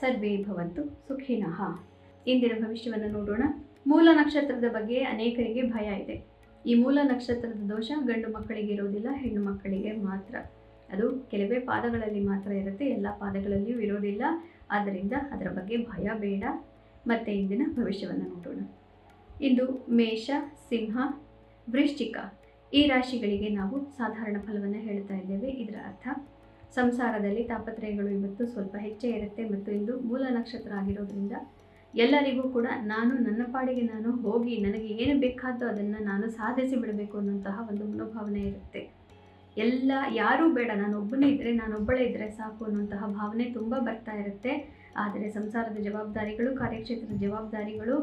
ಸರ್ವೇ ಭವಂತು ಸುಖಿನಃ. ಇಂದಿನ ಭವಿಷ್ಯವನ್ನು ನೋಡೋಣ. ಮೂಲ ನಕ್ಷತ್ರದ ಬಗ್ಗೆ ಅನೇಕರಿಗೆ ಭಯ ಇದೆ. ಈ ಮೂಲ ನಕ್ಷತ್ರದ ದೋಷ ಗಂಡು ಮಕ್ಕಳಿಗೆ ಇರೋದಿಲ್ಲ, ಹೆಣ್ಣು ಮಕ್ಕಳಿಗೆ ಮಾತ್ರ. ಅದು ಕೆಲವೇ ಪಾದಗಳಲ್ಲಿ ಮಾತ್ರ ಇರುತ್ತೆ, ಎಲ್ಲ ಪಾದಗಳಲ್ಲಿಯೂ ಇರೋದಿಲ್ಲ. ಆದ್ದರಿಂದ ಅದರ ಬಗ್ಗೆ ಭಯ ಬೇಡ. ಮತ್ತೆ ಇಂದಿನ ಭವಿಷ್ಯವನ್ನು ನೋಡೋಣ. ಇಂದು ಮೇಷ, ಸಿಂಹ, ವೃಶ್ಚಿಕ. ಈ ರಾಶಿಗಳಿಗೆ ನಾವು ಸಾಧಾರಣ ಫಲವನ್ನು ಹೇಳ್ತಾ ಇದ್ದೇವೆ. ಇದರ ಅರ್ಥ ಸಂಸಾರದಲ್ಲಿ ತಾಪತ್ರಯಗಳು ಇವತ್ತು ಸ್ವಲ್ಪ ಹೆಚ್ಚೇ ಇರುತ್ತೆ ಮತ್ತು ಇಂದು ಮೂಲ ನಕ್ಷತ್ರ ಆಗಿರೋದ್ರಿಂದ ಎಲ್ಲರಿಗೂ ಕೂಡ ನಾನು ನನ್ನ ಪಾಡಿಗೆ ನಾನು ಹೋಗಿ ನನಗೆ ಏನು ಬೇಕಾದೋ ಅದನ್ನು ನಾನು ಸಾಧಿಸಿ ಬಿಡಬೇಕು ಅನ್ನೋಂತಹ ಒಂದು ಮನೋಭಾವನೆ ಇರುತ್ತೆ. ಎಲ್ಲ ಯಾರೂ ಬೇಡ, ನಾನು ಒಬ್ಬನೇ ಇದ್ದರೆ ನಾನೊಬ್ಬಳೇ ಇದ್ದರೆ ಸಾಕು ಅನ್ನೋಂತಹ ಭಾವನೆ ತುಂಬ ಬರ್ತಾ ಇರುತ್ತೆ. ಆದರೆ ಸಂಸಾರದ ಜವಾಬ್ದಾರಿಗಳು, ಕಾರ್ಯಕ್ಷೇತ್ರದ ಜವಾಬ್ದಾರಿಗಳು,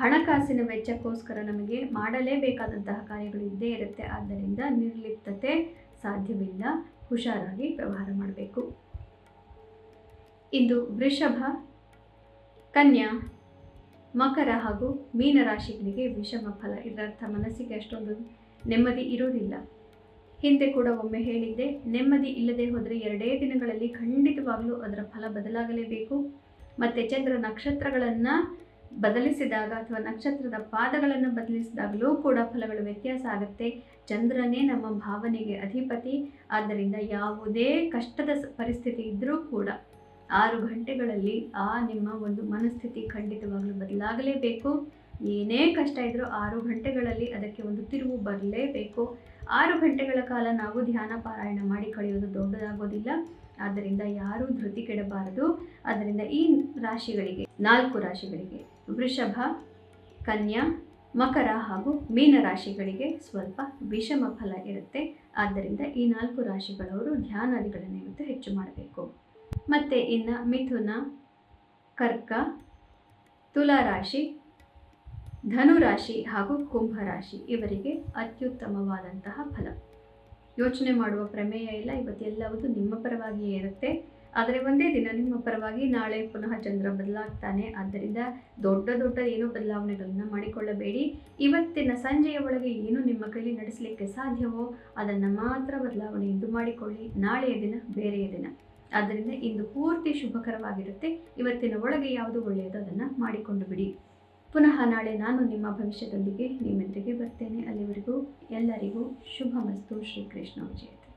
ಹಣಕಾಸಿನ ವೆಚ್ಚಕ್ಕೋಸ್ಕರ ನಮಗೆ ಮಾಡಲೇಬೇಕಾದಂತಹ ಕಾರ್ಯಗಳು ಇದ್ದೇ ಇರುತ್ತೆ. ಆದ್ದರಿಂದ ನಿರ್ಲಿಪ್ತತೆ ಸಾಧ್ಯವಿಲ್ಲ. ಹುಷಾರಾಗಿ ವ್ಯವಹಾರ ಮಾಡಬೇಕು. ಇಂದು ವೃಷಭ, ಕನ್ಯಾ, ಮಕರ ಹಾಗೂ ಮೀನರಾಶಿಗಳಿಗೆ ವಿಷಮ ಫಲ. ಇದರರ್ಥ ಮನಸ್ಸಿಗೆ ಅಷ್ಟೊಂದು ನೆಮ್ಮದಿ ಇರೋದಿಲ್ಲ ಹಿಂದೆ ಕೂಡ ಒಮ್ಮೆ ಹೇಳಿದ್ದೆ, ನೆಮ್ಮದಿ ಇಲ್ಲದೆ ಹೋದರೆ ಎರಡೇ ದಿನಗಳಲ್ಲಿ ಖಂಡಿತವಾಗಲೂ ಅದರ ಫಲ ಬದಲಾಗಲೇಬೇಕು. ಮತ್ತು ಚಂದ್ರ ನಕ್ಷತ್ರಗಳನ್ನು ಬದಲಿಸಿದಾಗ ಅಥವಾ ನಕ್ಷತ್ರದ ಪಾದಗಳನ್ನು ಬದಲಿಸಿದಾಗಲೂ ಕೂಡ ಫಲಗಳು ವ್ಯತ್ಯಾಸ ಆಗುತ್ತೆ. ಚಂದ್ರನೇ ನಮ್ಮ ಭಾವನೆಗೆ ಅಧಿಪತಿ. ಆದ್ದರಿಂದ ಯಾವುದೇ ಕಷ್ಟದ ಪರಿಸ್ಥಿತಿ ಇದ್ದರೂ ಕೂಡ ಆರು ಗಂಟೆಗಳಲ್ಲಿ ಆ ನಿಮ್ಮ ಒಂದು ಮನಸ್ಥಿತಿ ಖಂಡಿತವಾಗಲೂ ಬದಲಾಗಲೇಬೇಕು. ಏನೇ ಕಷ್ಟ ಇದ್ರೂ ಆರು ಗಂಟೆಗಳಲ್ಲಿ ಅದಕ್ಕೆ ಒಂದು ತಿರುವು ಬರಲೇಬೇಕು. ಆರು ಗಂಟೆಗಳ ಕಾಲ ನಾವು ಧ್ಯಾನ ಪಾರಾಯಣ ಮಾಡಿ ಕಳೆಯೋದು ದೊಡ್ಡದಾಗೋದಿಲ್ಲ. ಆದ್ದರಿಂದ ಯಾರೂ ಧೃತಿ ಕೆಡಬಾರದು. ಆದ್ದರಿಂದ ಈ ರಾಶಿಗಳಿಗೆ, ನಾಲ್ಕು ರಾಶಿಗಳಿಗೆ, ವೃಷಭ, ಕನ್ಯಾ, ಮಕರ ಹಾಗೂ ಮೀನ ರಾಶಿಗಳಿಗೆ ಸ್ವಲ್ಪ ವಿಷಮ ಫಲ ಇರುತ್ತೆ. ಆದ್ದರಿಂದ ಈ ನಾಲ್ಕು ರಾಶಿಗಳವರು ಧ್ಯಾನಾದಿಗಳನ್ನು ಇವತ್ತು ಹೆಚ್ಚು ಮಾಡಬೇಕು. ಮತ್ತು ಇನ್ನು ಮಿಥುನ, ಕರ್ಕ, ತುಲಾ ರಾಶಿ ಧನು ರಾಶಿ ಹಾಗೂ ಕುಂಭ ರಾಶಿ ಇವರಿಗೆ ಅತ್ಯುತ್ತಮವಾದಂತಹ ಫಲ. ಯೋಚನೆ ಮಾಡುವ ಪ್ರಮೇಯ ಇಲ್ಲ, ಇವತ್ತೆಲ್ಲವುದು ನಿಮ್ಮ ಪರವಾಗಿಯೇ ಇರುತ್ತೆ. ಆದರೆ ಒಂದೇ ದಿನ ನಿಮ್ಮ ಪರವಾಗಿ ನಾಳೆ ಪುನಃ ಚಂದ್ರ ಬದಲಾಗ್ತಾನೆ. ಆದ್ದರಿಂದ ದೊಡ್ಡ ದೊಡ್ಡ ಏನೋ ಬದಲಾವಣೆಗಳನ್ನು ಮಾಡಿಕೊಳ್ಳಬೇಡಿ. ಇವತ್ತಿನ ಸಂಜೆಯ ಒಳಗೆ ಏನು ನಿಮ್ಮ ಕೈಲಿ ನಡೆಸಲಿಕ್ಕೆ ಸಾಧ್ಯವೋ ಅದನ್ನು ಮಾತ್ರ ಬದಲಾವಣೆ ಎಂದು ಮಾಡಿಕೊಳ್ಳಿ. ನಾಳೆಯ ದಿನ ಬೇರೆಯ ದಿನ. ಆದ್ದರಿಂದ ಇಂದು ಪೂರ್ತಿ ಶುಭಕರವಾಗಿರುತ್ತೆ. ಇವತ್ತಿನ ಒಳಗೆ ಯಾವುದು ಒಳ್ಳೆಯದು ಅದನ್ನು ಮಾಡಿಕೊಂಡು ಬಿಡಿ. ಪುನಃ ನಾಳೆ ನಾನು ನಿಮ್ಮ ಭವಿಷ್ಯದೊಂದಿಗೆ ನಿಮ್ಮೆದುರಿಗೆ ಬರ್ತೇನೆ. ಅಲ್ಲಿವರೆಗೂ ಎಲ್ಲರಿಗೂ ಶುಭ ಮಸ್ತು ಶ್ರೀಕೃಷ್ಣ ವಿಜಯ